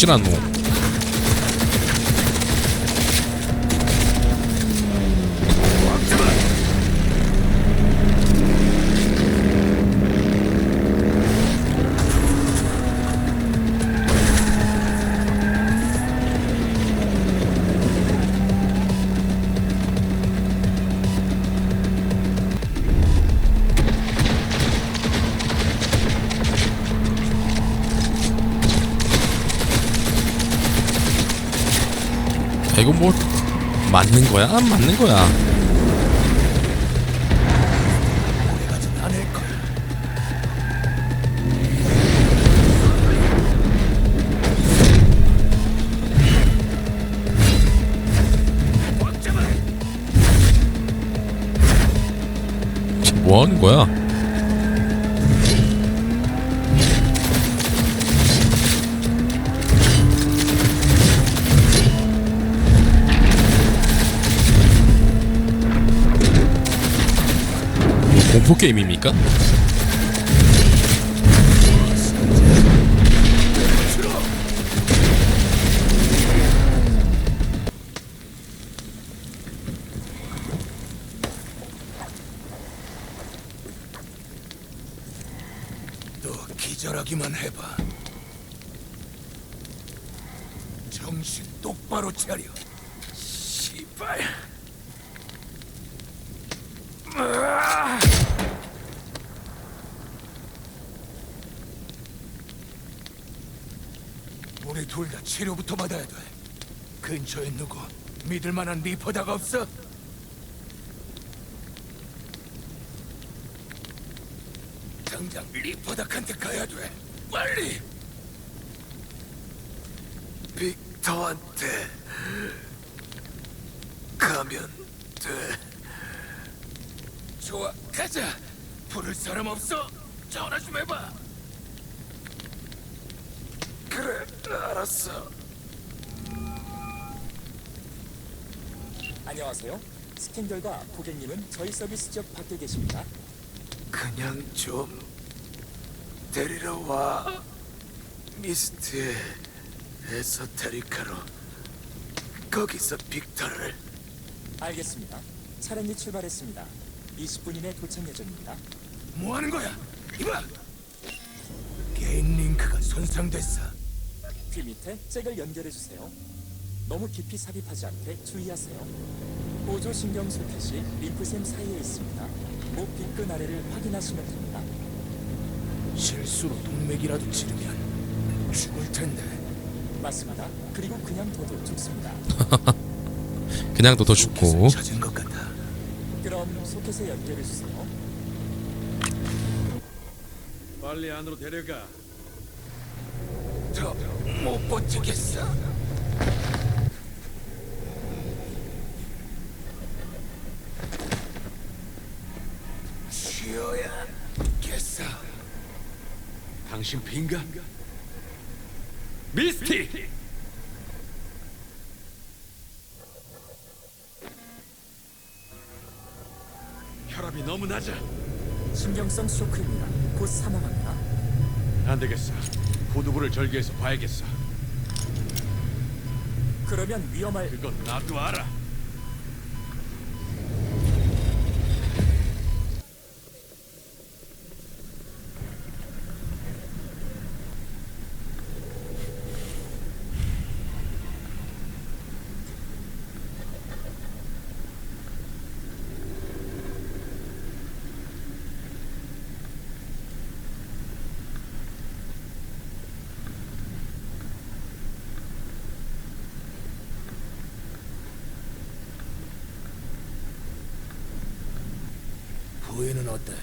죽질 않 이거 뭐 맞는 거야? 안 맞는 거야? 쟤뭐 하는 거야? 공포 게임입니까? 너 기절하기만 해봐. 정신 똑바로 차려. 씨발. 으아! 우리 둘 다 치료부터 받아야 돼. 근처에 누구 믿을 만한 리포다가 없어? 당장 리포닥한테 가야 돼. 빨리. 빅터한테 가면 돼. 좋아, 가자. 부를 사람 없어? 전화 좀 해봐. 그래, 알았어. 안녕하세요. 스캔 결과 고객님은 저희 서비스 지역 밖에 계십니다. 그냥 좀 데리러 와. 미스트의 에소테리카로 거기서 빅터를 알겠습니다. 차량이 출발했습니다. 20분 이내 도착 예정입니다. 뭐 하는 거야? 이봐. 게임 링크가 손상됐어. 귀 밑에 잭을 연결해 주세요. 너무 깊이 삽입하지 않게 주의하세요. 보조 신경 소켓이 림프샘 사이에 있습니다. 목 빗근 아래를 확인하시면 됩니다. 실수로 동맥이라도 찌르면 죽을 텐데. 맞습니다. 그리고 그냥 둬도 죽습니다. 그냥 둬도 죽고 찾은 것 같아. 그럼 소켓에 연결해 주세요. 빨리 안으로 데려가. 더 못 버티겠어. 쉬어야 겠어. 당신 빈가? 미스티! 혈압이 너무 낮아. 신경성 쇼크입니다. 곧 사망합니다. 안 되겠어. 후두부를 절개해서 봐야겠어. 그러면 위험할 그건 나도 알아. 부인은 어때?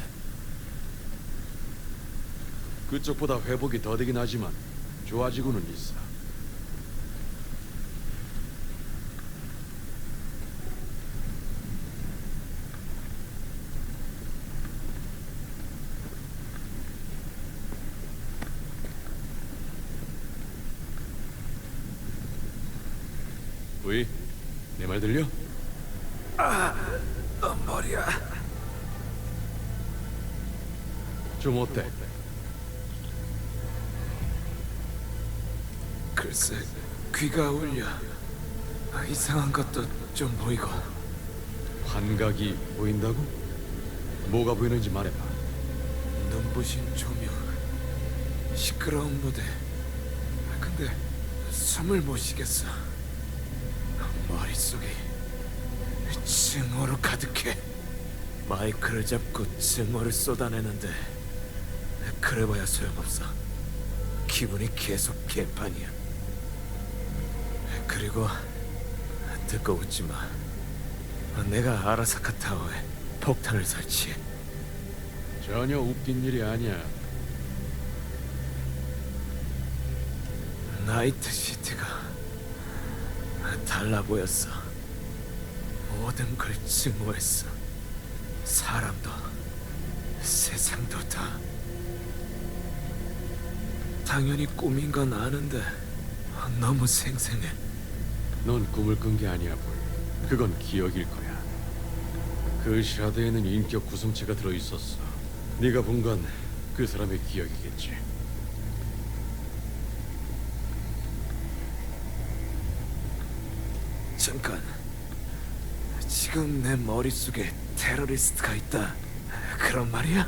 그쪽보다 회복이 더디긴 하지만 좋아지고는 있어. 부이, 내말 들려? 어, 좀 어때? 글쎄, 귀가 울려. 아, 이상한 것도 좀 보이고. 환각이 보인다고? 뭐가 보이는지 말해봐. 눈부신 조명, 시끄러운 무대. 아, 근데 숨을 못 쉬겠어. 머릿속이 증오로 가득해. 마이크를 잡고 증오를 쏟아내는데 그래봐야 소용없어. 기분이 계속 개판이야. 그리고 듣고 웃지 마. 내가 아라사카 타워에 폭탄을 설치해. 전혀 웃긴 일이 아니야. 나이트 시티가 달라 보였어. 모든 걸 증오했어. 사람도 세상도 다. 당연히 꿈인 건 아는데 너무 생생해. 넌 꿈을 꾼 게 아니야, 볼. 그건 기억일 거야. 그 샤드에는 인격 구성체가 들어 있었어. 네가 본 건 그 사람의 기억이겠지. 잠깐. 지금 내 머릿속에 테러리스트가 있다. 그런 말이야?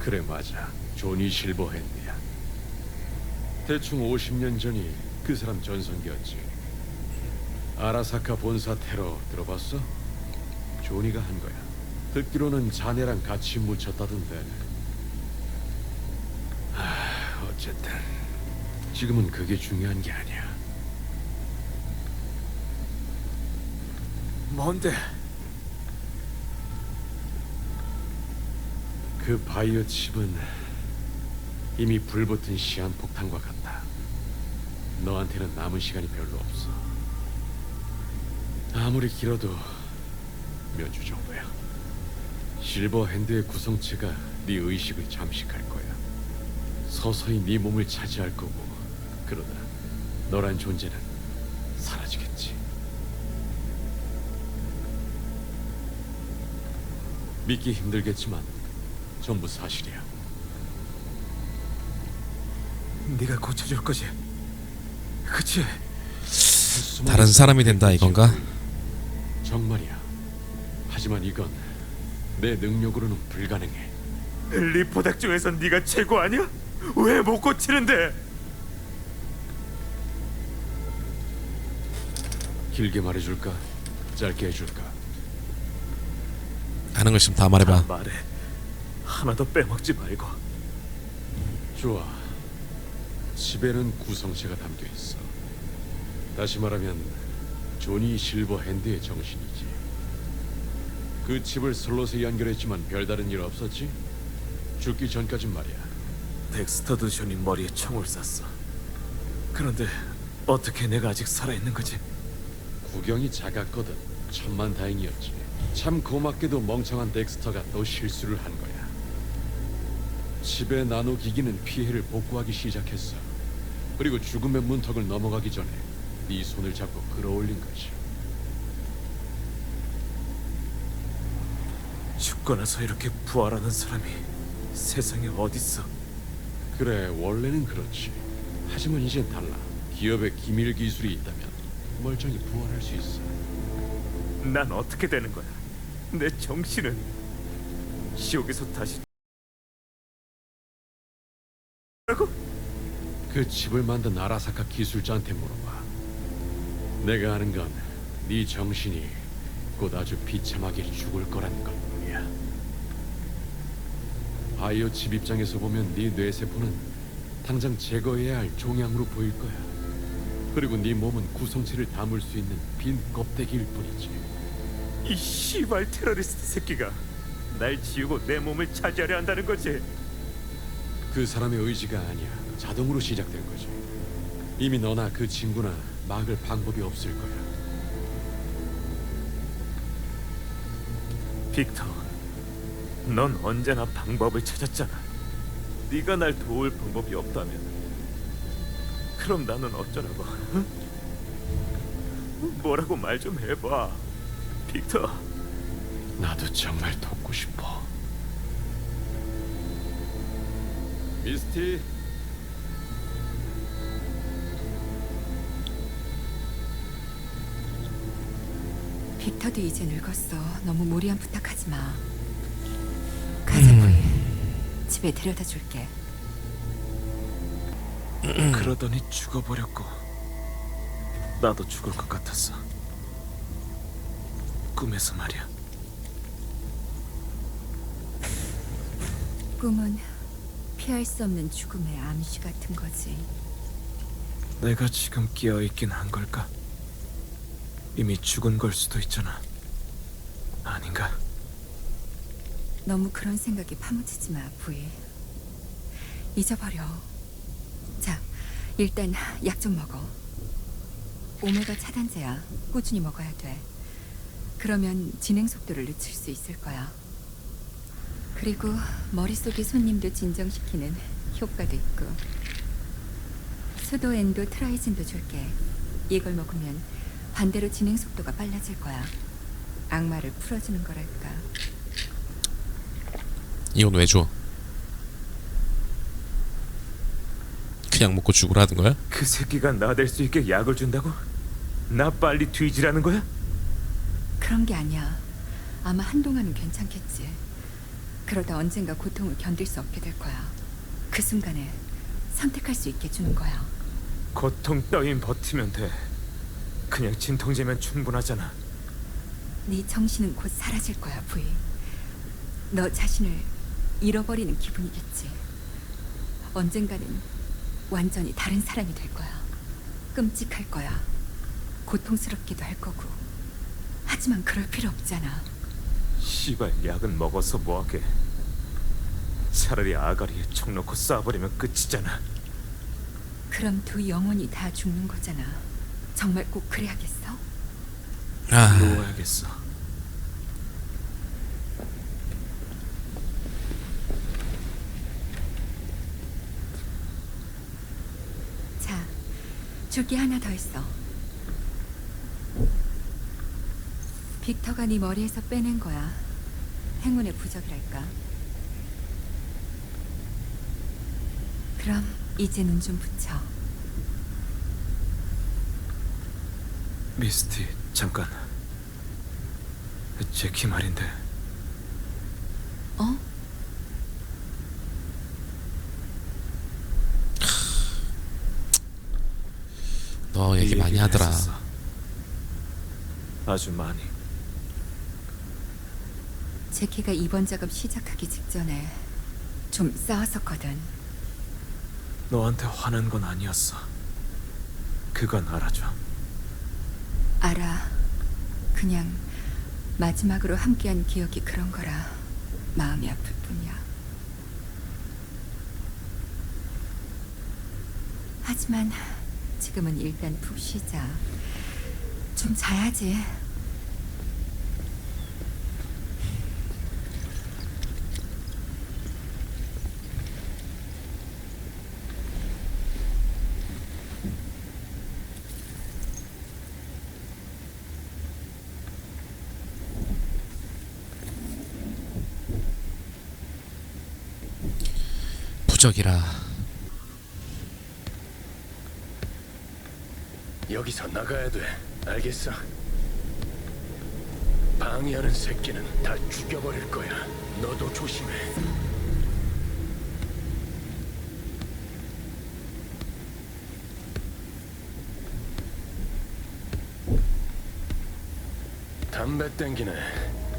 그래 맞아. 조니 실버핸드야. 대충 50년 전이 그 사람 전성기였지. 아라사카 본사 테러 들어봤어? 조니가 한 거야. 듣기로는 자네랑 같이 묻혔다던데. 아, 어쨌든 지금은 그게 중요한 게 아니야. 뭔데? 그 바이오 칩은 이미 불붙은 시한폭탄과 같다. 너한테는 남은 시간이 별로 없어. 아무리 길어도 몇 주 정도야. 실버 핸드의 구성체가 네 의식을 잠식할 거야. 서서히 네 몸을 차지할 거고 그러다 너란 존재는 사라지겠지. 믿기 힘들겠지만 전부 사실이야. 네가 고쳐줄 거지? 그치? 다른 사람이 된다 이건가? 정말이야. 하지만 이건 내 능력으로는 불가능해. 리포닥 중에서 네가 최고 아니야? 왜 못 고치는데? 길게 말해줄까? 짧게 해줄까? 아는 거 있으면 다 말해봐. 말해. 하나도 빼먹지 말고. 좋아. 칩에는 구성체가 담겨 있어. 다시 말하면 조니 실버 핸드의 정신이지. 그 칩을 슬롯에 연결했지만 별다른 일 없었지? 죽기 전까진 말이야. 덱스터도 존이 머리에 총을 쐈어. 그런데 어떻게 내가 아직 살아있는 거지? 구경이 작았거든. 천만 다행이었지. 참 고맙게도 멍청한 덱스터가 또 실수를 한 거야. 칩의 나노 기기는 피해를 복구하기 시작했어. 그리고 죽음의 문턱을 넘어가기 전에 네 손을 잡고 끌어올린 거지. 죽고 나서 이렇게 부활하는 사람이 세상에 어딨어? 그래 원래는 그렇지. 하지만 이젠 달라. 기업에 기밀 기술이 있다면 멀쩡히 부활할 수 있어. 난 어떻게 되는 거야? 내 정신은 지옥에서 다시 라고? 그 칩을 만든 아라사카 기술자한테 물어봐. 내가 아는 건 네 정신이 곧 아주 비참하게 죽을 거라는 것뿐이야. 바이오 칩 입장에서 보면 네 뇌세포는 당장 제거해야 할 종양으로 보일 거야. 그리고 네 몸은 구성체를 담을 수 있는 빈 껍데기일 뿐이지. 이 씨발 테러리스트 새끼가 날 지우고 내 몸을 차지하려 한다는 거지. 그 사람의 의지가 아니야. 자동으로 시작된 거지. 이미 너나 그 친구나 막을 방법이 없을 거야. 빅터, 넌 언제나 방법을 찾았잖아. 네가 날 도울 방법이 없다면, 그럼 나는 어쩌라고? 응? 뭐라고 말 좀 해봐, 빅터. 나도 정말 돕고 싶어. 미스티, 빅터도 이제 늙었어. 너무 무리한 부탁하지 마. 가자, 부이. 집에 데려다 줄게. 그러더니 죽어버렸고 나도 죽을 것 같았어. 꿈에서 말이야. 꿈은 피할 수 없는 죽음의 암시 같은 거지. 내가 지금 깨어 있긴 한 걸까? 이미 죽은 걸 수도 있잖아. 아닌가? 너무 그런 생각에 파묻히지 마, 부이. 잊어버려. 자, 일단 약 좀 먹어. 오메가 차단제야. 꾸준히 먹어야 돼. 그러면 진행 속도를 늦출 수 있을 거야. 그리고 머릿속의 손님도 진정시키는 효과도 있고. 수도 엔도 트라이진도 줄게. 이걸 먹으면 반대로 진행 속도가 빨라질 거야. 악마를 풀어주는 거랄까. 이건 왜 줘? 그냥 먹고 죽으라는 거야? 그 새끼가 나댈 수 있게 약을 준다고? 나 빨리 뒤지라는 거야? 그런 게 아니야. 아마 한동안은 괜찮겠지. 그러다 언젠가 고통을 견딜 수 없게 될 거야. 그 순간에 선택할 수 있게 주는 거야. 고통 따윈 버티면 돼. 그냥 진통제면 충분하잖아. 네 정신은 곧 사라질 거야, 부이. 너 자신을 잃어버리는 기분이겠지. 언젠가는 완전히 다른 사람이 될 거야. 끔찍할 거야. 고통스럽기도 할 거고. 하지만 그럴 필요 없잖아. 씨발 약은 먹어서 뭐하게. 차라리 아가리에 총 놓고 쏴버리면 끝이잖아. 그럼 두 영혼이 다 죽는 거잖아. 정말 꼭 그래야겠어? 아, 누워야겠어. 자, 줄게 하나 더 있어. 빅터가 네 머리에서 빼낸 거야. 행운의 부적이랄까. 그럼 이제 눈 좀 붙여. 미스티 잠깐. 제키 말인데 어? 너 얘기 많이 하더라. 했었어. 아주 많이. 제키가 이번 작업 시작하기 직전에 좀 싸웠었거든. 너한테 화난 건 아니었어. 그건 알아줘. 알아. 그냥 마지막으로 함께한 기억이 그런 거라 마음이 아플 뿐이야. 하지만 지금은 일단 푹 쉬자. 좀 자야지. 부적이라. 여기서 나가야 돼. 알겠어? 방해하는 새끼는 다 죽여버릴 거야. 너도 조심해. 담배 땡기네.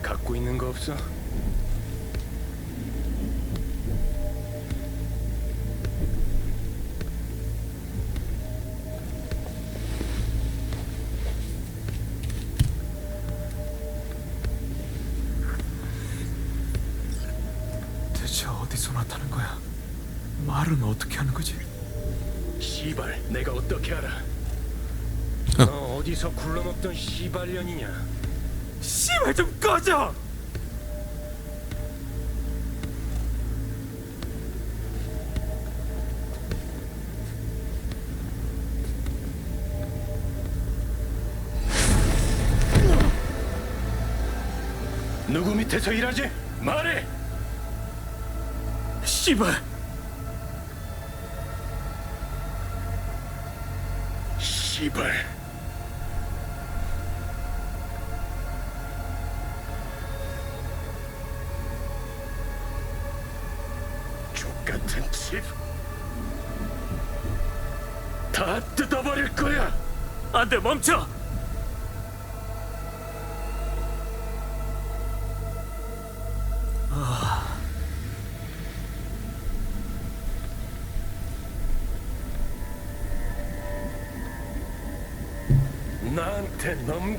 갖고 있는 거 없어? 내가 어떻게 알아? 너 어디서 굴러먹던 씨발년이냐? 씨발 좀 꺼져! 누구 밑에서 일하지? 말해! 씨발! 씨발. 같은 집. 다 뜯어버릴 거야. 안돼 멈춰.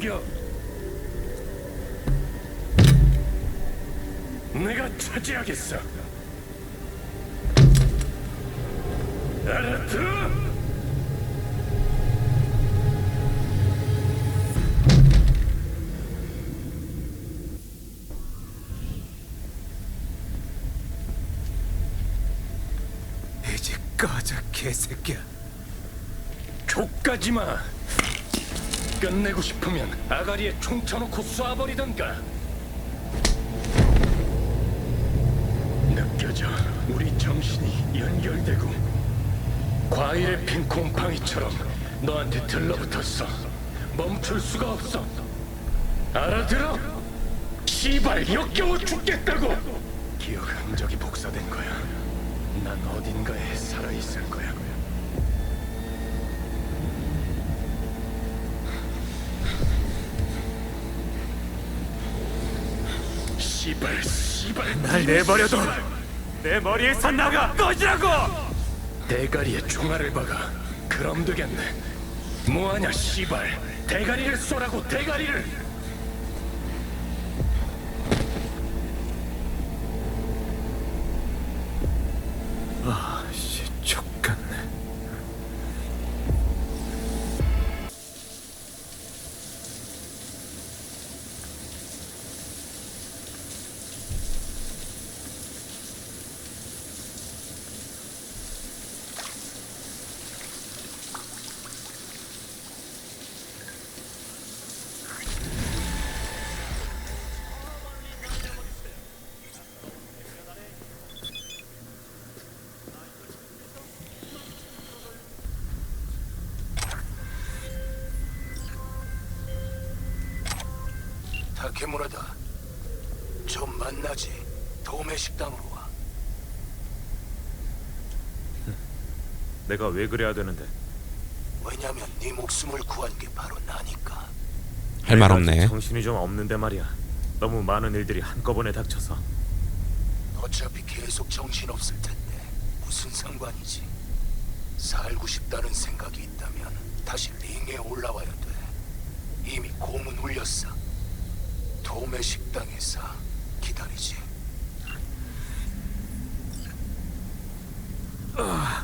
넘겨. 내가 차지하겠어. 알아들어? 이제 꺼져 개새끼야. 족가지 마. 끝내고 싶으면 아가리에 총 쳐놓고 쏴버리던가. 느껴져. 우리 정신이 연결되고 과일에 핀 곰팡이처럼 너한테 들러붙었어. 멈출 수가 없어. 알아들어? 시발 역겨워 죽겠다고. 기억 흔적이 복사된 거야. 난 어딘가에 살아 있을 거야. 시발 시발. 날 내버려둬. 내 머리에서 나가. 꺼지라고. 대가리에 총알을 박아. 그럼 되겠네. 뭐하냐 시발. 대가리를 쏘라고 대가리를 타케무라다 좀 만나지 도매 식당으로 와 내가 왜 그래야 되는데? 왜냐면 네 목숨을 구한 게 바로 나니까 할 말 내가 없네. 정신이 좀 없는데 말이야. 너무 많은 일들이 한꺼번에 닥쳐서. 어차피 계속 정신 없을 텐데 무슨 상관이지 살고 싶다는 생각이 있다면 다시 링에 올라와야 돼 이미 고문 울렸어 도매 식당에서 기다리지. 아,